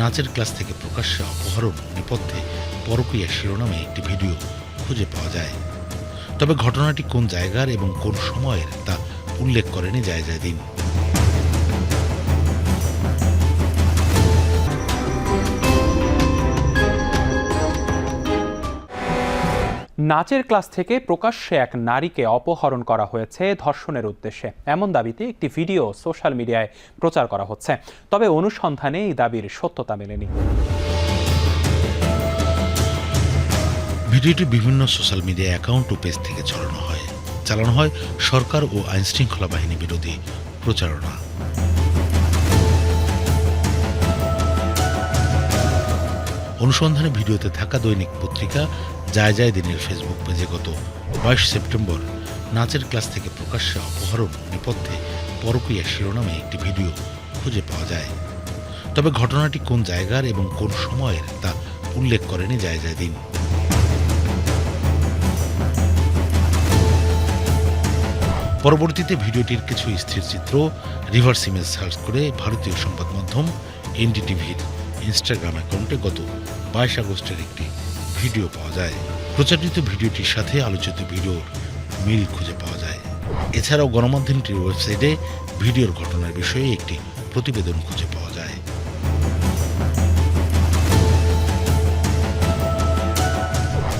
নাচের ক্লাস থেকে প্রকাশ্যে অপহরণ, নেপথ্যে পরকীয়া শিরোনামে একটি ভিডিও খুঁজে পাওয়া যায়। তবে ঘটনাটি কোন জায়গার এবং কোন সময়ের তা উল্লেখ করেনি যায় দিন নাচের ক্লাস থেকে প্রকাশ্যে এক নারীকে অপহরণ করা হয়েছে ধর্ষণের উদ্দেশ্যে। এমন দাবিতে একটি ভিডিও সোশ্যাল মিডিয়ায় প্রচার করা হচ্ছে। তবে অনুসন্ধানে এই দাবির সত্যতা মেলেনি। ভিডিওটি বিভিন্ন সোশ্যাল মিডিয়া অ্যাকাউন্ট ও পেজ থেকে চালানো হয়। চালানো হয় সরকার ও আইনশৃঙ্খলা বাহিনী বিরোধী প্রচারণা। অনুসন্ধানে ভিডিওতে থাকা দৈনিক পত্রিকা যায় যায় দিনের ফেসবুক পেজে গত বাইশ সেপ্টেম্বর নাচের ক্লাস থেকে প্রকাশ্যে অপহরণ নেপথ্যে পরকীয়া শিরোনামে একটি ভিডিও খুঁজে পাওয়া যায়। তবে ঘটনাটি কোন জায়গার এবং কোন সময়ের তা উল্লেখ করেনি যায় যায় দিন। পরবর্তীতে ভিডিওটির কিছু স্থির চিত্র রিভার্স ইমেজ সার্চ করে ভারতীয় সংবাদ মাধ্যম এনডিটিভির ইনস্টাগ্রাম অ্যাকাউন্টে গত বাইশ আগস্টের একটি ভিডিও পাওয়া যায়। প্রচারিত ভিডিওটির সাথে আলোচিত ভিডিওর মিল খুঁজে পাওয়া যায়। এছাড়াও গণমাধ্যমটির ওয়েবসাইটে ভিডিওর ঘটনার বিষয়ে একটি প্রতিবেদন খুঁজে পাওয়া যায়।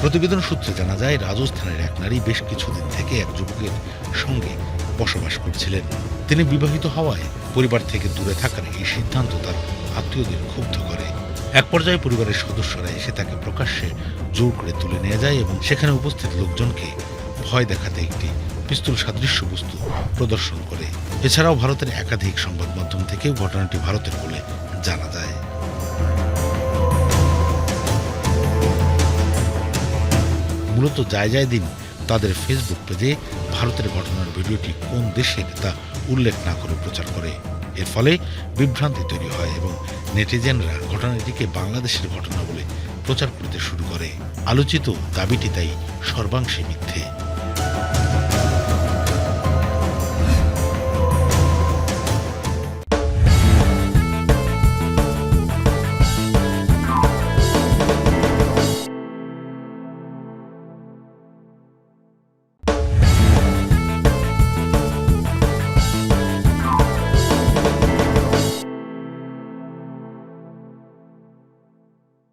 প্রতিবেদন সূত্রে জানা যায়, রাজস্থানের এক নারী বেশ কিছুদিন থেকে এক যুবকের সঙ্গে বসবাস করছিলেন। তিনি বিবাহিত হওয়ায় পরিবার থেকে দূরে থাকার এই সিদ্ধান্ত তার আত্মীয়দের ক্ষুব্ধ করে। এক পর্যায়ে পরিবারের সদস্যরা এসে তাকে প্রকাশ্যে জোর করে তুলে নিয়ে যায় এবং সেখানে উপস্থিত লোকজনকে ভয় দেখাতে একটি পিস্তল সাদৃশ্য বস্তু প্রদর্শন করে। এছাড়াও ভারতের একাধিক সংবাদ মাধ্যম থেকেও ঘটনাটি ভারতের বলে জানা যায়। মূলত যায় যায় দিন তাদের ফেসবুক পেজে ভারতের ঘটনার ভিডিওটি কোন দেশের তা উল্লেখ না করে প্রচার করে। এর ফলে বিভ্রান্তি তৈরি হয় এবং নেটিজেনরা ঘটনাটিকে বাংলাদেশের ঘটনা বলে প্রচার করতে শুরু করে। আলোচিত দাবিটি তাই সর্বাংশে মিথ্যে।